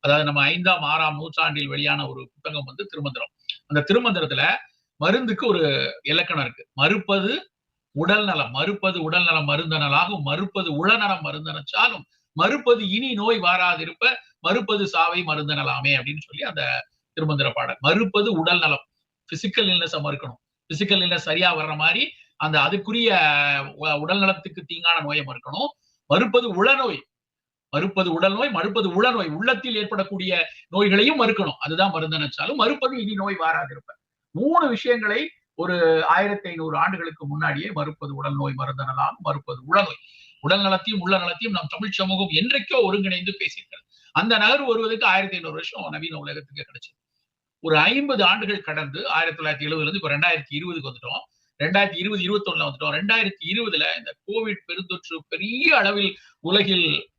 அதாவது நம்ம ஐந்தாம் ஆறாம் நூற்றாண்டில் வெளியான ஒரு புத்தகம் வந்து திருமந்திரம். அந்த திருமந்திரத்துல மருந்துக்கு ஒரு இலக்கணம் இருக்கு. மறுப்பது உடல் நலம். மறுப்பது உடல் நலம் மருந்தனலாகும் மறுப்பது உளநலம் மருந்தனச்சாலும் மறுப்பது இனி நோய் வாராதிருப்ப மறுப்பது சாவை மருந்தனலாமே அப்படின்னு சொல்லி அந்த திருமந்திர பாடல். மறுப்பது உடல் நலம். பிசிக்கல் இல்னஸை மறுக்கணும். பிசிக்கல் இல்னஸ் சரியா வர்ற மாதிரி அந்த அதுக்குரிய உடல் நலத்துக்கு தீங்கான நோயை மறுக்கணும். மறுப்பது உளநோய். மறுப்பது உடல் நோய் மறுப்பது உளநோய் உள்ளத்தில் ஏற்படக்கூடிய நோய்களையும் மறுக்கணும். அதுதான் மருந்தனச்சாலும் மறுப்பது இனி நோய் வாராதிருப்ப. மூணு விஷயங்களை ஒரு ஆயிரத்தி ஐநூறு ஆண்டுகளுக்கு முன்னாடியே மறுப்பது உடல் நோய் மருந்தனலாம் மறுப்பது உளநோய் உடல் நலத்தையும் உள்ள நலத்தையும் நம் தமிழ் சமூகம் என்றைக்கோ ஒருங்கிணைந்து பேசியிருக்கிறது. அந்த நகர்வு வருவதற்கு ஆயிரத்தி ஐநூறு வருஷம் நவீன உலகத்துக்கு கிடைச்சது. ஒரு ஐம்பது ஆண்டுகள் கடந்து ஆயிரத்தி தொள்ளாயிரத்தி எழுபதுல இருந்து இப்ப ரெண்டாயிரத்தி இருபதுக்கு வந்துட்டோம். ரெண்டாயிரத்தி இருபது இருபத்தி ஒண்ணுல வந்துட்டோம். ரெண்டாயிரத்தி இருபதுல இந்த கோவிட் பெருந்தொற்று பெரிய அளவில் உலகில்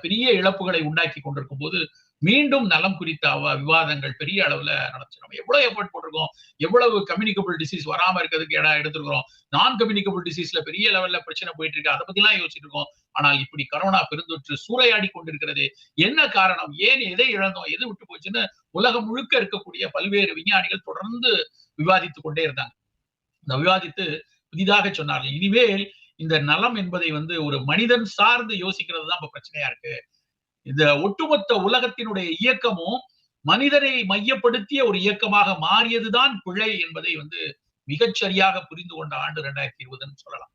பெரிய இழப்புகளை உண்டாக்கி கொண்டிருக்கும் போது மீண்டும் நலம் குறித்த விவாதங்கள் பெரிய அளவுல நடத்தணும் எவ்வளவு எஃபர்ட் போட்டிருக்கோம்? எவ்வளவு கம்யூனிகபிள் டிசீஸ் வராம இருக்கிறதுக்கு இடம் எடுத்திருக்கிறோம்? நான் கம்யூனிகபிள் டிசீஸ்ல பெரிய லெவல்ல பிரச்சனை போயிட்டு இருக்கு. அதை பத்தி எல்லாம் யோசிச்சுட்டு இருக்கோம். ஆனால் இப்படி கரோனா பெருந்தொற்று சூறையாடி கொண்டிருக்கிறது என்ன காரணம்? ஏன் எதை இழந்தோம்? எது விட்டு போச்சுன்னு உலகம் முழுக்க இருக்கக்கூடிய பல்வேறு விஞ்ஞானிகள் தொடர்ந்து விவாதித்துக் கொண்டே இருந்தாங்க. இந்த விவாதித்து புதிதாக சொன்னார்கள். இனிமேல் இந்த நலம் என்பதை வந்து ஒரு மனிதன் சார்ந்து யோசிக்கிறது தான் இப்ப பிரச்சனையா இருக்கு. இந்த ஒட்டுமொத்த உலகத்தினுடைய இயக்கமும் மனிதனை மையப்படுத்திய ஒரு இயக்கமாக மாறியதுதான் பிழை என்பதை வந்து மிகச்சரியாக புரிந்து கொண்ட ஆண்டு ரெண்டாயிரத்தி இருபதுன்னு சொல்லலாம்.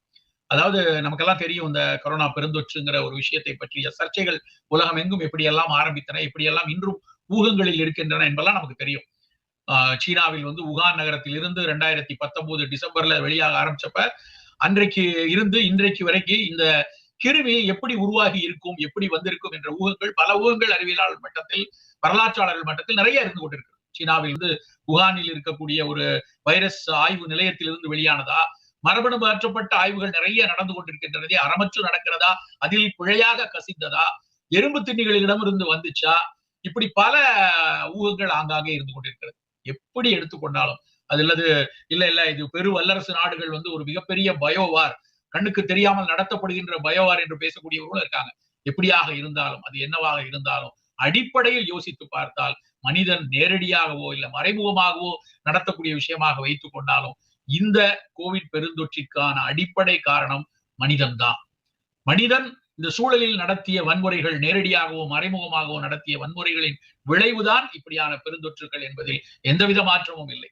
அதாவது நமக்கெல்லாம் தெரியும் இந்த கொரோனா பெருந்தொற்றுங்கிற ஒரு விஷயத்தை பற்றிய சர்ச்சைகள் உலகம் எங்கும் எப்படியெல்லாம் ஆரம்பித்தன எப்படியெல்லாம் இன்றும் ஊகங்களில் இருக்கின்றன என்பதெல்லாம் நமக்கு தெரியும். சீனாவில் வந்து உகான் நகரத்தில் இருந்து ரெண்டாயிரத்தி பத்தொன்பது டிசம்பர்ல வெளியாக ஆரம்பிச்சப்ப அன்றைக்கு இருந்து இன்றைக்கு வரைக்கும் இந்த கிருமி எப்படி உருவாகி இருக்கும் எப்படி வந்திருக்கும் என்ற ஊகங்கள் பல ஊகங்கள் அறிவியலாளர் மட்டத்தில் வரலாற்றாளர்கள் மட்டத்தில் நிறைய இருந்து கொண்டிருக்கிறது. சீனாவில் இருந்து உகானில் இருக்கக்கூடிய ஒரு வைரஸ் ஆய்வு நிலையத்திலிருந்து வெளியானதா மரபணு மாற்றப்பட்ட ஆய்வுகள் நிறைய நடந்து கொண்டிருக்கின்றதே அறமற்று நடக்கிறதா அதில் பிழையாக கசிந்ததா எறும்பு திண்ணிகளிடம் இருந்து வந்துச்சா இப்படி பல ஊகங்கள் ஆங்காங்கே இருந்து கொண்டிருக்கிறது. எப்படி எடுத்துக்கொண்டாலும் அது இல்லது இல்ல இல்ல இது பெரு வல்லரசு நாடுகள் வந்து ஒரு மிகப்பெரிய பயோவார். கண்ணுக்கு தெரியாமல் நடத்தப்படுகின்ற பயோவார் என்று பேசக்கூடியவர்களும் இருக்காங்க. எப்படியாக இருந்தாலும் அது என்னவாக இருந்தாலும் அடிப்படையில் யோசித்து பார்த்தால் மனிதன் நேரடியாகவோ இல்ல மறைமுகமாகவோ நடத்தக்கூடிய விஷயமாக வைத்துக் கொண்டாலும் இந்த கோவிட் பெருந்தொற்றிற்கான அடிப்படை காரணம் மனிதன்தான். மனிதன் இந்த சூழலில் நடத்திய வன்முறைகள் நேரடியாகவோ மறைமுகமாகவோ நடத்திய வன்முறைகளின் விளைவுதான் இப்படியான பெருந்தொற்றுகள் என்பதில் எந்தவித மாற்றமும் இல்லை.